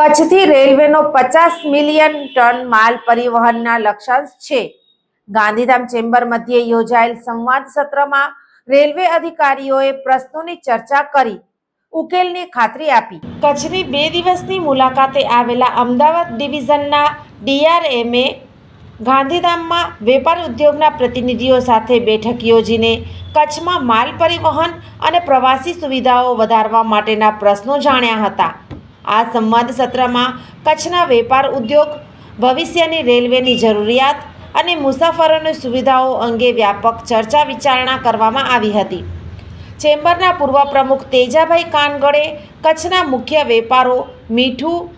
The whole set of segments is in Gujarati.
કચ્છથી રેલવેનો પચાસ મિલિયન ટન માલ પરિવહનના લક્ષ્યાંશ છે. ગાંધીધામ ચેમ્બર મધ્યે યોજાયેલ સંવાદ સત્રમાં રેલવે અધિકારીઓએ પ્રશ્નોની ચર્ચા કરી, ઉકેલની ખાતરી આપી. કચ્છની બે દિવસની મુલાકાતે આવેલા અમદાવાદ ડિવિઝનના ડીઆરએમએ ગાંધીધામમાં વેપાર ઉદ્યોગના પ્રતિનિધિઓ સાથે બેઠક યોજીને કચ્છમાં માલ પરિવહન અને પ્રવાસી સુવિધાઓ વધારવા માટેના પ્રશ્નો જાણ્યા હતા. આ સંવાદ સત્રમાં કચ્છના વેપાર ઉદ્યોગ, ભવિષ્યની રેલવેની જરૂરિયાત અને મુસાફરોની સુવિધાઓ અંગે વ્યાપક ચર્ચા વિચારણા કરવામાં આવી હતી. ચેમ્બરના પૂર્વ પ્રમુખ તેજાભાઈ કાનગડે કચ્છના મુખ્ય વેપારો મીઠું,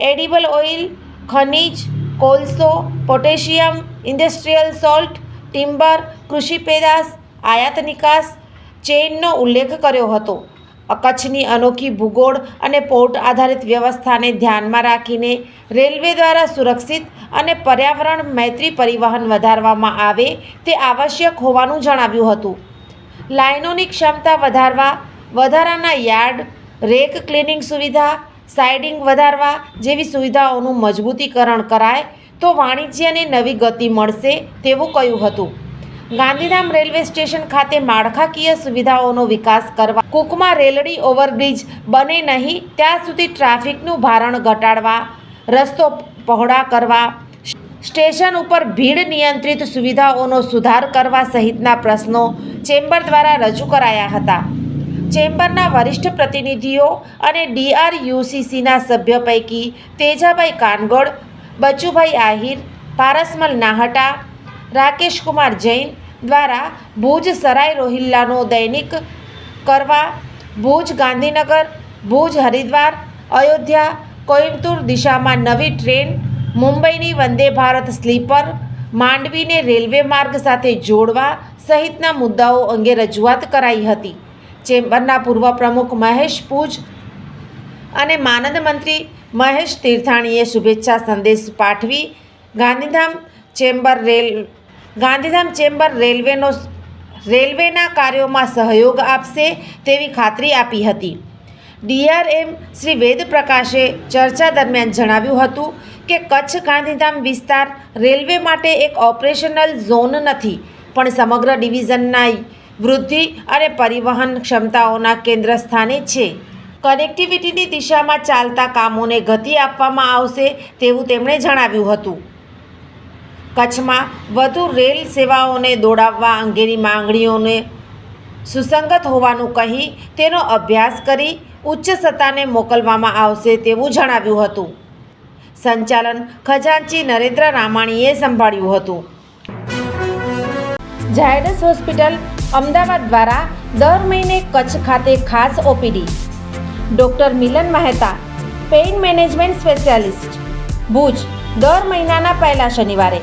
એડિબલ ઓઇલ, ખનિજ, કોલસો, પોટેશિયમ, ઇન્ડસ્ટ્રીયલ સોલ્ટ, ટિમ્બર, કૃષિ પેદાશ, આયાત નિકાસ ચેઇનનો ઉલ્લેખ કર્યો હતો. કચ્છની અનોખી ભૂગોળ અને પોર્ટ આધારિત વ્યવસ્થાને ધ્યાનમાં રાખીને રેલવે દ્વારા સુરક્ષિત અને પર્યાવરણ મૈત્રી પરિવહન વધારવામાં આવે તે આવશ્યક હોવાનું જણાવ્યું હતું. લાઇનોની ક્ષમતા વધારવા, વધારાના યાર્ડ, રેક ક્લિનિંગ સુવિધા, સાઇડિંગ વધારવા જેવી સુવિધાઓનું મજબૂતીકરણ કરાય તો વાણિજ્યને નવી ગતિ મળશે તેવું કહ્યું હતું. ગાંધીધામ રેલવે સ્ટેશન ખાતે માળખાકીય સુવિધાઓનો વિકાસ કરવા કુકમાં રેલડી ઓવરબ્રિજ બને નહીં, ત્યાં સુધી ટ્રાફિકનું ભારણ ઘટાડવા, રસ્તો પહોળા કરવા, સ્ટેશન ઉપર ભીડ નિયંત્રિત સુવિધાઓનો સુધાર કરવા સહિતના પ્રશ્નો ચેમ્બર દ્વારા રજૂ કરાયા હતા. ચેમ્બરના વરિષ્ઠ પ્રતિનિધિઓ અને ડીઆરયુસીસીના સભ્ય પૈકી તેજાભાઈ કાનગોડ બચુભાઈ આહિર, પારસમલ નાહટા, રાકેશકુમાર જૈન દ્વારા ભુજ સરાય રોહિલ્લાનો દૈનિક કરવા ભુજ ગાંધીનગર, ભુજ હરિદ્વાર, અયોધ્યા, કોઇમ્બતુર દિશામાં નવી ટ્રેન, મુંબઈની વંદે ભારત સ્લીપર, માંડવીને રેલવે માર્ગ સાથે જોડવા સહિતના મુદ્દાઓ અંગે રજૂઆત કરાઈ હતી. ચેમ્બરના પૂર્વ પ્રમુખ મહેશ પૂજ અને માનદ મંત્રી મહેશ તીર્થાણીએ શુભેચ્છા સંદેશ પાઠવી Gandhidham chamber rail Gandhidham chamber રેલવેનો રેલવેના કાર્યોમાં સહયોગ આપશે તેવી ખાતરી આપી હતી. ડીઆરએમ શ્રી વેદપ્રકાશે ચર્ચા દરમિયાન જણાવ્યું હતું કે કચ્છ ગાંધીધામ વિસ્તાર રેલવે માટે એક ઓપરેશનલ ઝોન નથી, પણ સમગ્ર ડિવિઝનના વૃદ્ધિ અને પરિવહન ક્ષમતાઓના કેન્દ્ર સ્થાને છે. કનેક્ટિવિટીની દિશામાં ચાલતા કામોને ગતિ આપવામાં આવશે તેવું તેમણે જણાવ્યું હતું. કચ્છમાં વધુ રેલ સેવાઓને દોડાવવા અંગેની માંગણીઓને સુસંગત હોવાનું કહી તેનો અભ્યાસ કરી ઉચ્ચ સત્તાને મોકલવામાં આવશે તેવું જણાવ્યું હતું. સંચાલન ખજાનચી નરેન્દ્ર રામાણીએ સંભાળ્યું હતું. ઝાયડસ હોસ્પિટલ અમદાવાદ દ્વારા દર મહિને કચ્છ ખાતે ખાસ OPD. Doctor Milan Mehta, pain management specialist. Bhuj, દર મહિનાના પહેલા શનિવારે.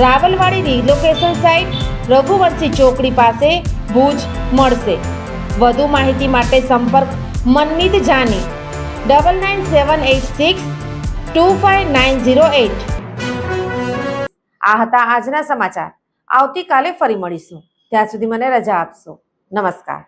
Rawalwadi relocation site Raghuvanshi ચોકડી પાસે ભુજ મળશે. વધુ માહિતી માટે સંપર્ક Manmeet Jani. Double nine seven eight six two five nine zero eight આ હતા આજના સમાચાર. આવતીકાલે ફરી મળીશું. ત્યાં સુધી મને રજા આપશો. નમસ્કાર.